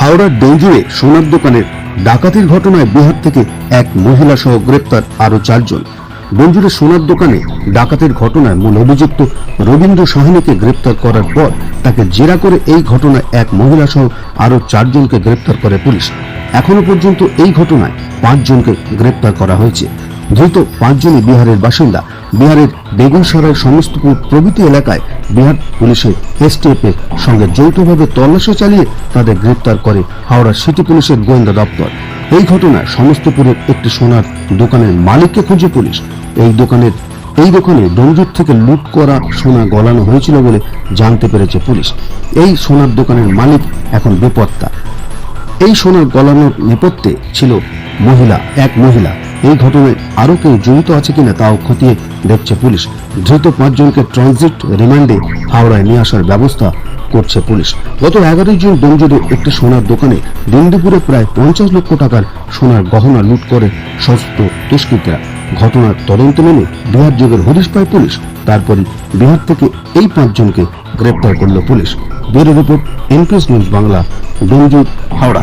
হাওড়ার ডোমজুড়ে সোনার দোকানের ডাকাতির ঘটনায় বিহার থেকে এক মহিলা সহ গ্রেপ্তার আরও চারজন। ডোমজুড়ে সোনার দোকানে ডাকাতের ঘটনায় মূল অভিযুক্ত রবীন্দ্র সাহানিকে গ্রেপ্তার করার পর তাকে জেরা করে এই ঘটনায় এক মহিলা সহ আরও চারজনকে গ্রেপ্তার করে পুলিশ। এখনও পর্যন্ত এই ঘটনায় পাঁচজনকে গ্রেপ্তার করা হয়েছে। ধৃত পাঁচজনই বিহারের বাসিন্দা। বিহারের বেগুনসরাই সমস্তপুর প্রভৃতি এলাকায় বিহার পুলিশের এসটিএফ এর সঙ্গে যৌথভাবে তল্লাশি চালিয়ে তাদের গ্রেপ্তার করে হাওড়া সিটি পুলিশের গোয়েন্দা দপ্তর। এই ঘটনায় সমস্তপুরের একটি সোনার দোকানের মালিককে খুঁজে পুলিশ। এই দোকানের, এই দোকানে ডোমজুর থেকে লুট করা সোনা গলানো হয়েছিল বলে জানতে পেরেছে পুলিশ। এই সোনার দোকানের মালিক এখন বেপত্তা। এই সোনার গলানোর নেপথ্যে ছিল মহিলা, এক মহিলা। এই ঘটনায় আরও কেউ জড়িত আছে কিনা তাও খতিয়ে দেখছে পুলিশ। ধৃত পাঁচজনকে ট্রানজিট রিমান্ডে হাওড়ায় নিয়ে আসার ব্যবস্থা করছে পুলিশ। গত এগারোই জুন ডোমজুড়ে একটি সোনার দোকানে দিন দুপুরে প্রায় পঞ্চাশ লক্ষ টাকার সোনার গহনা লুট করে সশস্ত্র দুষ্কৃতীরা। ঘটনার তদন্ত নেমে বিহার যুগের হদিশ পায় পুলিশ। তারপরে বিহার থেকে এই পাঁচজনকে গ্রেপ্তার করল police. Bureau report NPS news Bangla Domjur Howrah.